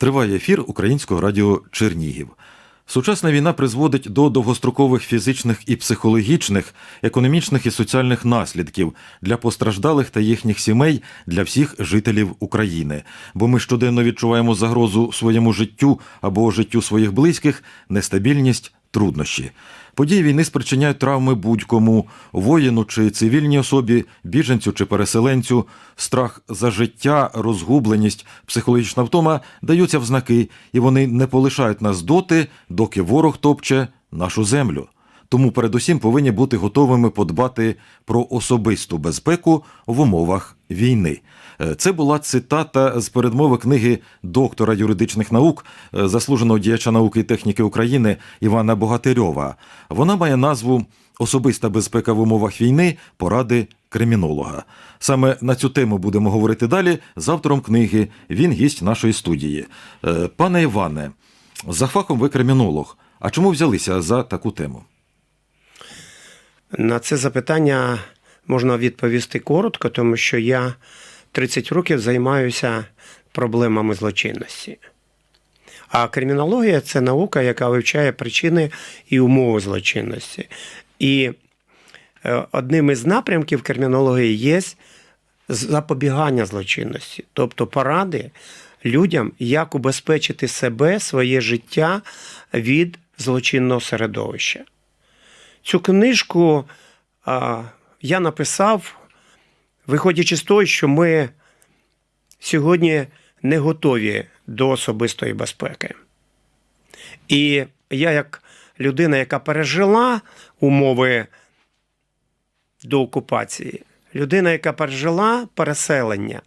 Триває ефір Українського радіо Чернігів. Сучасна війна призводить до довгострокових фізичних і психологічних, економічних і соціальних наслідків для постраждалих та їхніх сімей, для всіх жителів України. Бо ми щоденно відчуваємо загрозу своєму життю або життю своїх близьких, нестабільність, труднощі. Події війни спричиняють травми будь-кому воїну чи цивільній особі, біженцю чи переселенцю. Страх за життя, розгубленість, психологічна втома даються в знаки, і вони не полишають нас доти, доки ворог топче нашу землю. Тому передусім повинні бути готовими подбати про особисту безпеку в умовах війни. Е, Це була цитата з передмови книги доктора юридичних наук, е, заслуженого діяча науки і техніки України Івана Богатирьова. Вона має назву Особиста безпека в умовах війни поради кримінолога. Саме на цю тему будемо говорити далі з автором книги. Він гість нашої студії. Е, Пане Іване, за фахом ви кримінолог. А чому взялися за таку тему? На це запитання можна відповісти коротко, тому що я 30 років займаюся проблемами злочинності. А кримінологія це наука, яка вивчає причини і умови злочинності. І е, одним із напрямків кримінології є запобігання злочинності, тобто поради людям, як убезпечити себе, своє життя від злочинного середовища. Цю книжку а, я написав, виходячи з того, що ми сьогодні не готові до особистої безпеки. І я, як людина, яка пережила умови до окупації, людина, яка пережила переселення,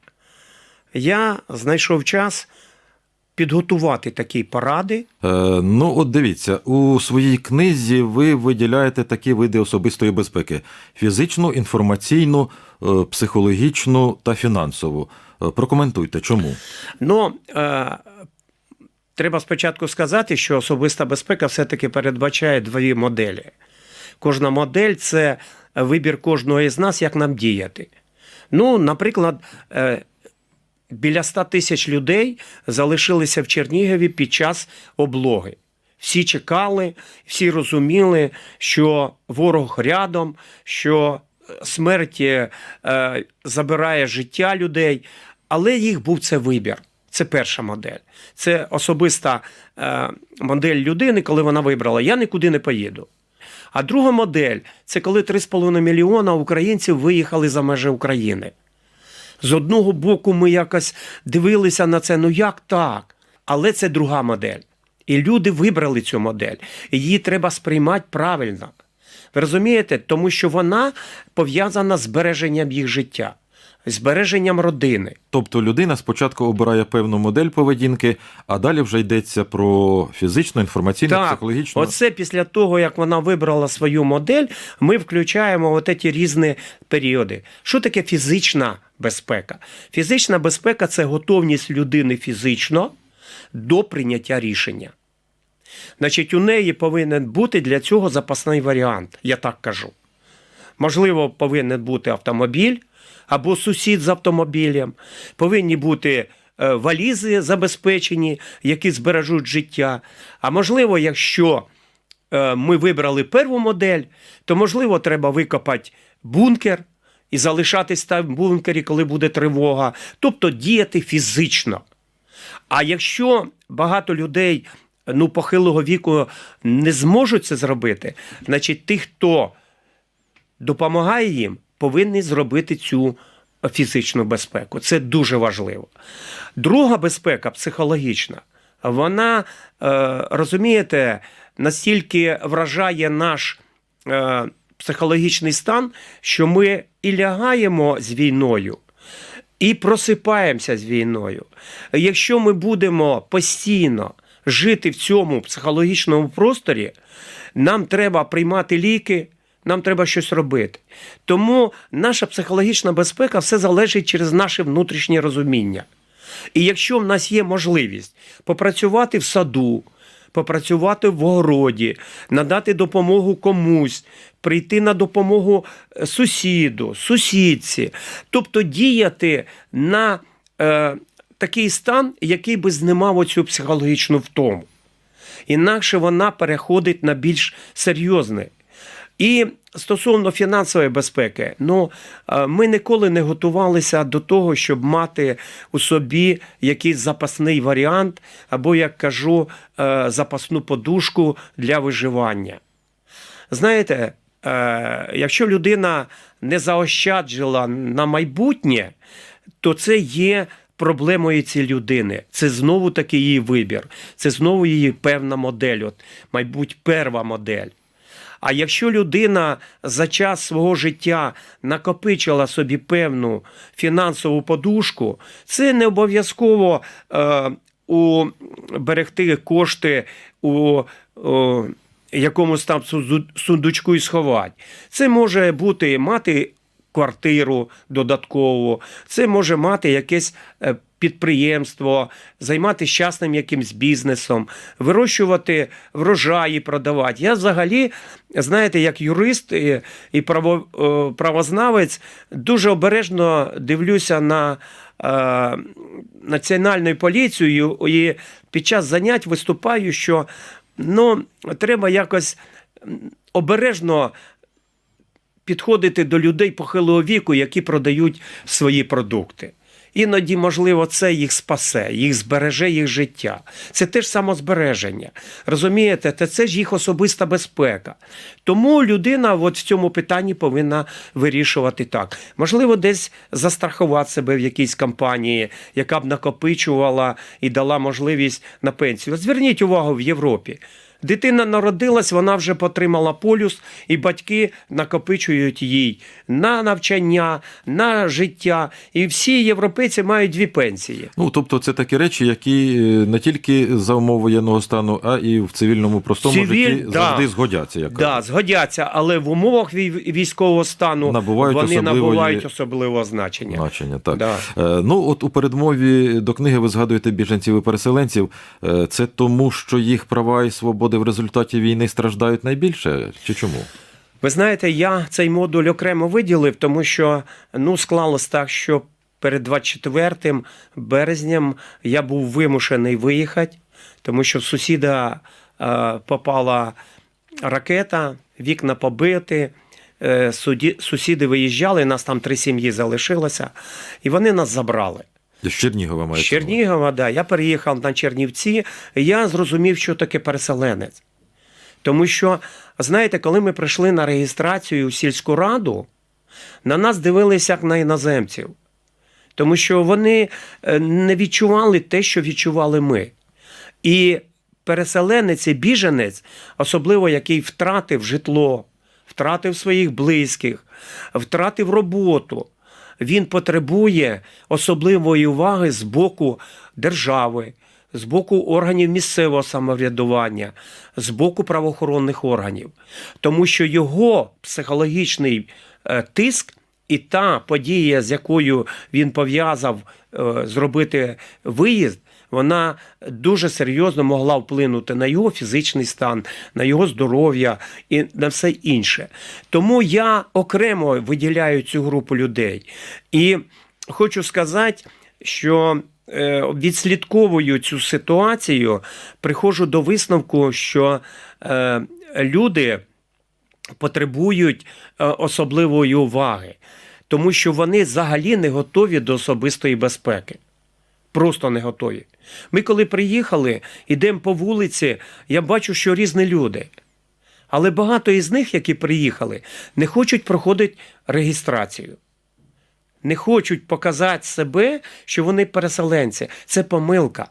я знайшов час підготувати такі поради. Е, ну, от дивіться, у своїй книзі ви виділяєте такі види особистої безпеки: фізичну, інформаційну, е, психологічну та фінансову. Е, Прокоментуйте, чому? Ну, е, треба спочатку сказати, що особиста безпека все-таки передбачає дві моделі. Кожна модель це вибір кожного із нас, як нам діяти. Ну, наприклад, е, біля 100 тисяч людей залишилися в Чернігові під час облоги. Всі чекали, всі розуміли, що ворог рядом, що смерть е, забирає життя людей, але їх був це вибір. Це перша модель. Це особиста е, модель людини, коли вона вибрала: я нікуди не поїду. А друга модель це коли 3,5 мільйона українців виїхали за межі України. З одного боку, ми якось дивилися на це, ну як так? Але це друга модель. І люди вибрали цю модель. І Її треба сприймати правильно. Ви розумієте? Тому що вона пов'язана з збереженням їх життя, збереженням родини. Тобто людина спочатку обирає певну модель поведінки, а далі вже йдеться про фізичну, інформаційну, психологічну. Оце після того, як вона вибрала свою модель, ми включаємо от ці різні періоди. Що таке фізична безпека? Фізична безпека це готовність людини фізично до прийняття рішення. Значить, у неї повинен бути для цього запасний варіант, я так кажу. Можливо, повинен бути автомобіль або сусід з автомобілем, повинні бути е, валізи забезпечені, які збережуть життя. А можливо, якщо е, ми вибрали перву модель, то можливо треба викопати бункер і залишатись там в бункері, коли буде тривога, тобто діяти фізично. А якщо багато людей ну, похилого віку не зможуть це зробити, значить ті, хто допомагає їм, повинні зробити цю фізичну безпеку. Це дуже важливо. Друга безпека психологічна. Вона, е, розумієте, настільки вражає наш е, психологічний стан, що ми і лягаємо з війною. І просипаємося з війною. Якщо ми будемо постійно жити в цьому психологічному просторі, нам треба приймати ліки, нам треба щось робити. Тому наша психологічна безпека все залежить через наше внутрішнє розуміння. І якщо в нас є можливість попрацювати в саду, попрацювати в городі, надати допомогу комусь, прийти на допомогу е, сусіду, сусідці, тобто діяти на е, такий стан, який би знімав оцю психологічну втому. Інакше вона переходить на більш серйозне. І стосовно фінансової безпеки, ну е, ми ніколи не готувалися до того, щоб мати у собі якийсь запасний варіант, або, як кажу, е, запасну подушку для виживання. Знаєте, е, якщо людина не заощаджила на майбутнє, то це є проблемою цієї людини. Це знову таки її вибір, це знову її певна модель, от, мабуть, перва модель. А якщо людина за час свого життя накопичила собі певну фінансову подушку, це не обов'язково е, у берегти кошти у о, якомусь там сундучку і сховати. Це може бути мати квартиру додаткову, це може мати якесь е, підприємство, займатися частним якимсь бізнесом, вирощувати врожаї, продавати. Я взагалі, знаєте, як юрист і, право, е, правознавець, дуже обережно дивлюся на е, національну поліцію і під час занять виступаю, що ну, треба якось обережно підходити до людей похилого віку, які продають свої продукти. Іноді, можливо, це їх спасе, їх збереже їх життя. Це теж самозбереження. Розумієте, Та це ж їх особиста безпека. Тому людина от в цьому питанні повинна вирішувати так. Можливо, десь застрахувати себе в якійсь компанії, яка б накопичувала і дала можливість на пенсію. Зверніть увагу в Європі. Дитина народилась, вона вже потримала полюс, і батьки накопичують їй на навчання, на життя. І всі європейці мають дві пенсії. Ну, тобто, це такі речі, які е, не тільки за умов воєнного стану, а і в цивільному простому Цивіль, житті да. завжди згодяться. Як Да, згодяться, але в умовах вій- військового стану Набувають вони особливої- набувають особливого значення. Значення, так. Да. Е, Ну, от у передмові до книги ви згадуєте біженців і переселенців. Е, Це тому, що їх права і свободи в результаті війни страждають найбільше? Чи чому? Ви знаєте, я цей модуль окремо виділив, тому що ну, склалось так, що перед 24 березням я був вимушений виїхати, тому що в сусіда е, попала ракета, вікна побиті. е, суді- Сусіди виїжджали, нас там три сім'ї залишилося, і вони нас забрали. З Чернігова З мається. Чернігова, да. Я переїхав на Чернівці, і я зрозумів, що таке переселенець. Тому що, знаєте, коли ми прийшли на реєстрацію в сільську раду, на нас дивилися як на іноземців. Тому що вони е, не відчували те, що відчували ми. І переселенець і біженець, особливо який втратив житло, втратив своїх близьких, втратив роботу, він потребує особливої уваги з боку держави, з боку органів місцевого самоврядування, з боку правоохоронних органів. Тому що його психологічний е, тиск і та подія, з якою він пов'язав е, зробити виїзд, вона дуже серйозно могла вплинути на його фізичний стан, на його здоров'я і на все інше. Тому я окремо виділяю цю групу людей. І хочу сказати, що е, відслідковую цю ситуацію, приходжу до висновку, що е, люди потребують е, особливої уваги, тому що вони взагалі не готові до особистої безпеки. Просто не готові. Ми, коли приїхали, йдемо по вулиці, я бачу, що різні люди. Але багато із них, які приїхали, не хочуть проходити реєстрацію. Не хочуть показати себе, що вони переселенці. Це помилка.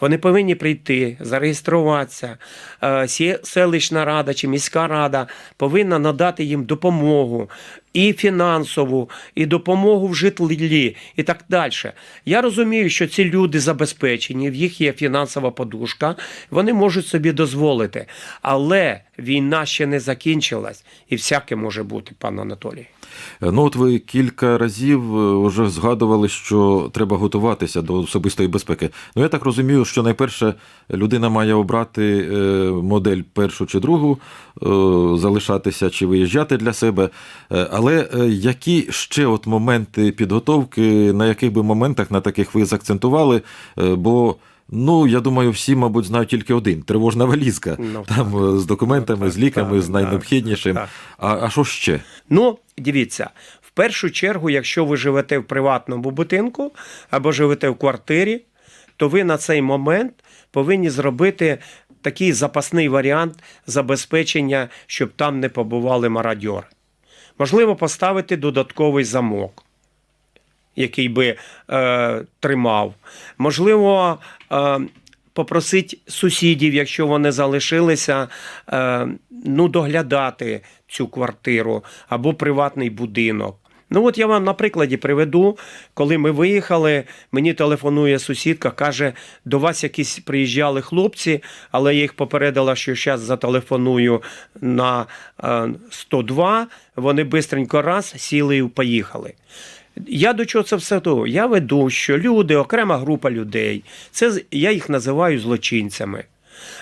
Вони повинні прийти, зареєструватися. Е, Селищна рада чи міська рада повинна надати їм допомогу і фінансову, і допомогу в житлі, і так далі. Я розумію, що ці люди забезпечені, в їх є фінансова подушка, вони можуть собі дозволити. Але війна ще не закінчилась, і всяке може бути, пан Анатолій. Е, Ну, от ви кілька разів е, вже згадували, що треба готуватися до особистої безпеки. Ну, я так розумію, що найперше людина має обрати е, модель першу чи другу, залишатися чи виїжджати для себе. Але які ще от моменти підготовки, на яких би моментах на таких ви закцентували? Е, Бо ну я думаю, всі, мабуть, знають тільки один тривожна валізка. Ну, Там е, з документами, з ліками, так, з найнеобхіднішим. так. А, а що ще? Ну, дивіться, в першу чергу, якщо ви живете в приватному будинку або живете в квартирі, то ви на цей момент повинні зробити такий запасний варіант забезпечення, щоб там не побували мародьори. Можливо, поставити додатковий замок. Який би е, тримав. Можливо, е, попросити сусідів, якщо вони залишилися, е, ну, доглядати цю квартиру або приватний будинок. Ну, от я вам на прикладі приведу, коли ми виїхали, мені телефонує сусідка, каже: до вас якісь приїжджали хлопці, але я їх попередила, що зараз зателефоную на е, 102. Вони бистренько раз сіли і поїхали. Я до чого це все того? Я веду, що люди, окрема група людей, це я їх називаю злочинцями.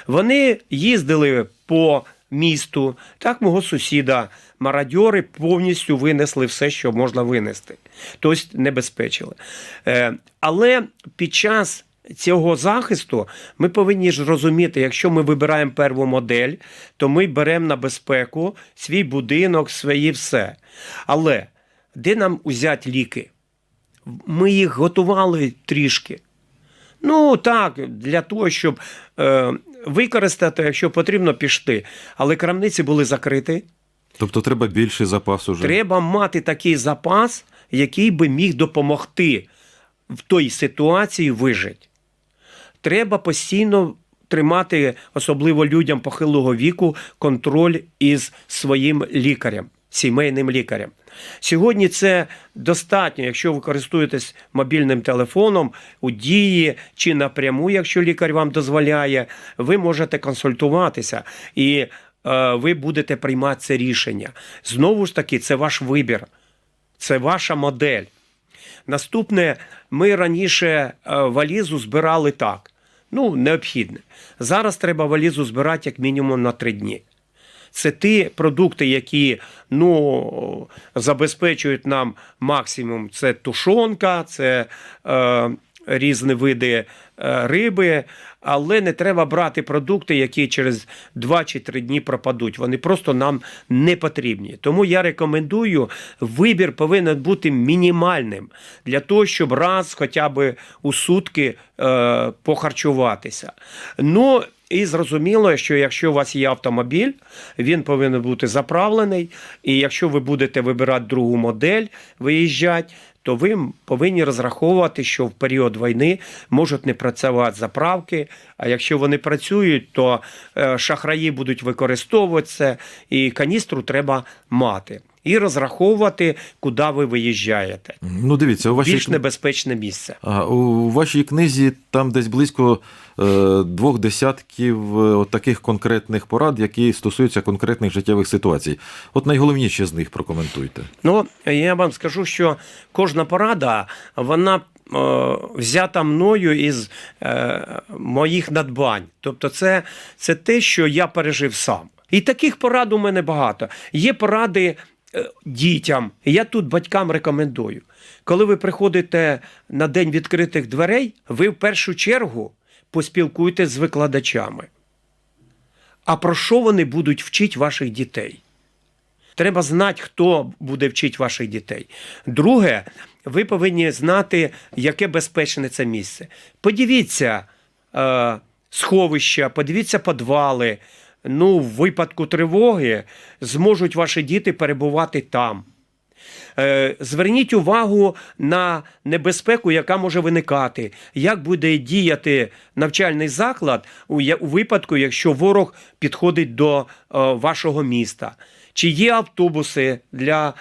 Вони їздили по місту, так мого сусіда, мародьори повністю винесли все, що можна винести, тобто небезпечили. Е, Але під час цього захисту ми повинні ж розуміти, якщо ми вибираємо перву модель, то ми беремо на безпеку свій будинок, свої все. Але де нам узяти ліки? Ми їх готували трішки. Ну так, для того, щоб е, використати, якщо потрібно, пішти. Але крамниці були закриті. Тобто треба більший запас уже. Треба мати такий запас, який би міг допомогти в той ситуації вижити. Треба постійно тримати, особливо людям похилого віку, контроль із своїм лікарем, сімейним лікарем. Сьогодні це достатньо, якщо ви користуєтесь мобільним телефоном у дії чи напряму, якщо лікар вам дозволяє, ви можете консультуватися і е, ви будете приймати це рішення. Знову ж таки, це ваш вибір, це ваша модель. Наступне, ми раніше е, валізу збирали так. Ну, необхідне. Зараз треба валізу збирати як мінімум на три дні. Це ті продукти, які ну, забезпечують нам максимум. Це тушонка, це е, різні види е, риби, але не треба брати продукти, які через 2 чи 3 дні пропадуть. Вони просто нам не потрібні. Тому я рекомендую, вибір повинен бути мінімальним для того, щоб раз хоча б у сутки е, похарчуватися. Ну, і зрозуміло, що якщо у вас є автомобіль, він повинен бути заправлений. І якщо ви будете вибирати другу модель, виїжджати, то ви повинні розраховувати, що в період війни можуть не працювати заправки. А якщо вони працюють, то е, шахраї будуть використовувати і каністру треба мати. І розраховувати, куди ви виїжджаєте. Ну, дивіться, у вашій Більш небезпечне місце. А, у вашій книзі там десь близько е, двох десятків е, от таких конкретних порад, які стосуються конкретних життєвих ситуацій. От найголовніші з них прокоментуйте. Ну, я вам скажу, що кожна порада, вона е, взята мною із е, моїх надбань. Тобто, це, це те, що я пережив сам. І таких порад у мене багато. Є поради дітям. Я тут батькам рекомендую. Коли ви приходите на день відкритих дверей, ви в першу чергу поспілкуйтесь з викладачами. А про що вони будуть вчити ваших дітей? Треба знати, хто буде вчити ваших дітей. Друге, ви повинні знати, яке безпечне це місце. Подивіться е, сховища, подивіться підвали. Ну, в випадку тривоги зможуть ваші діти перебувати там. Е, Зверніть увагу на небезпеку, яка може виникати, як буде діяти навчальний заклад у випадку, якщо ворог підходить до е, вашого міста. Чи є автобуси для е,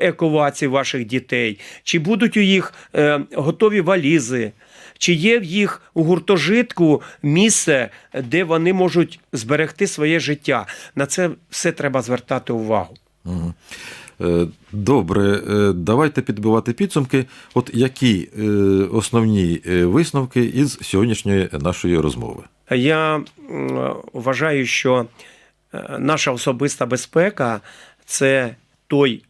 евакуації ваших дітей, чи будуть у їх готові валізи, чи є в їх у гуртожитку місце, де вони можуть зберегти своє життя. На це все треба звертати увагу. Е, Добре, е, давайте підбивати підсумки. От які е, основні висновки із сьогоднішньої нашої розмови? Я вважаю, що наша особиста безпека це той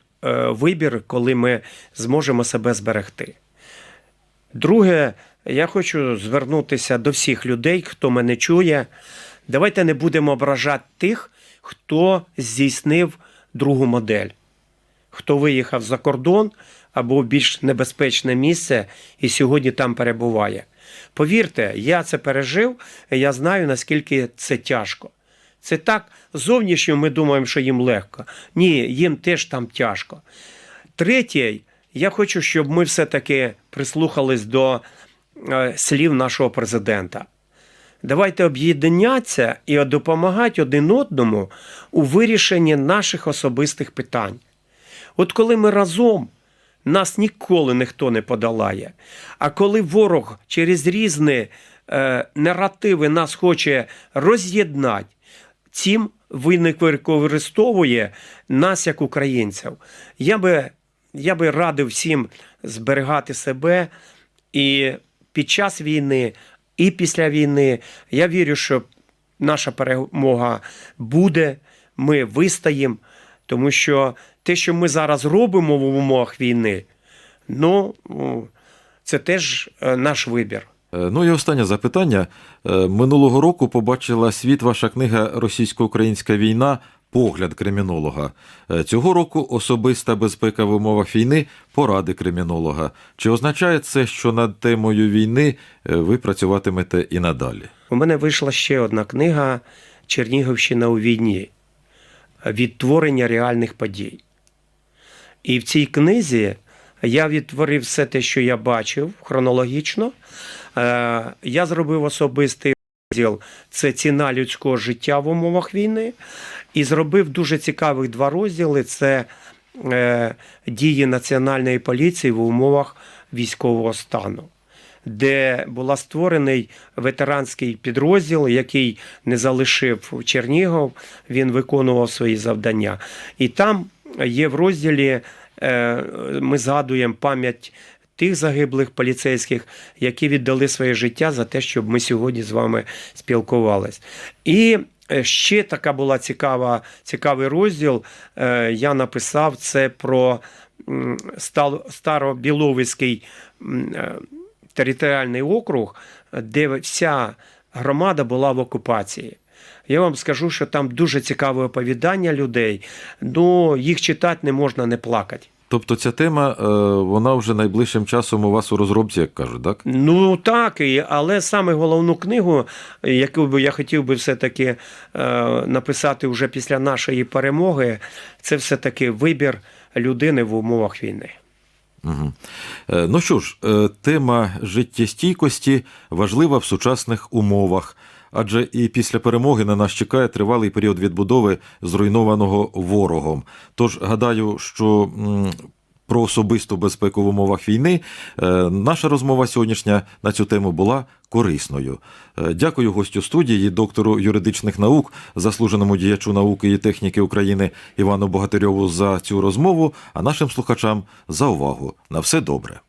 вибір, коли ми зможемо себе зберегти. Друге, я хочу звернутися до всіх людей, хто мене чує. Давайте не будемо ображати тих, хто здійснив другу модель, хто виїхав за кордон або в більш небезпечне місце і сьогодні там перебуває. Повірте, я це пережив, і я знаю, наскільки це тяжко. Це так зовнішньо ми думаємо, що їм легко. Ні, їм теж там тяжко. Третє, я хочу, щоб ми все-таки прислухались до слів нашого президента. Давайте об'єднатися і допомагати один одному у вирішенні наших особистих питань. От коли ми разом, нас ніколи ніхто не подолає. А коли ворог через різні е, наративи нас хоче роз'єднати, цим він використовує нас як українців. Я би, я би радив всім зберігати себе і під час війни, і після війни. Я вірю, що наша перемога буде, ми вистоїмо, тому що те, що ми зараз робимо в умовах війни, ну це теж е, наш вибір. Е, Ну і останнє запитання. Е, Минулого року побачила світ ваша книга Російсько-українська війна. Погляд кримінолога. Е, Цього року особиста безпека в умовах війни поради кримінолога. Чи означає це, що над темою війни е, ви працюватимете і надалі? У мене вийшла ще одна книга Чернігівщина у війні відтворення реальних подій. І в цій книзі я відтворив все те, що я бачив хронологічно. Е, Я зробив особистий розділ це ціна людського життя в умовах війни. І зробив дуже цікавих два розділи: це е, дії національної поліції в умовах військового стану де була створений ветеранський підрозділ, який не залишив Чернігов, він виконував свої завдання. І там є в розділі, е, ми згадуємо пам'ять тих загиблих поліцейських, які віддали своє життя за те, щоб ми сьогодні з вами спілкувались. І е, ще така була цікава, цікавий розділ. е, Я написав це про Старобіловицький е, територіальний округ, де вся громада була в окупації. Я вам скажу, що там дуже цікаве оповідання людей, ну їх читати не можна не плакати. Тобто ця тема, е, вона вже найближчим часом у вас у розробці, як кажуть, так? Ну так, але саме головну книгу, яку би я хотів би все-таки е, написати вже після нашої перемоги, це все-таки вибір людини в умовах війни. Угу. Ну що ж, тема життєстійкості важлива в сучасних умовах. Адже і після перемоги на нас чекає тривалий період відбудови зруйнованого ворогом. Тож гадаю, що про особисту безпеку в умовах війни е, наша розмова сьогоднішня на цю тему була корисною. Е, Дякую гостю студії, доктору юридичних наук, заслуженому діячу науки і техніки України Івану Богатирьову за цю розмову, а нашим слухачам за увагу. На все добре.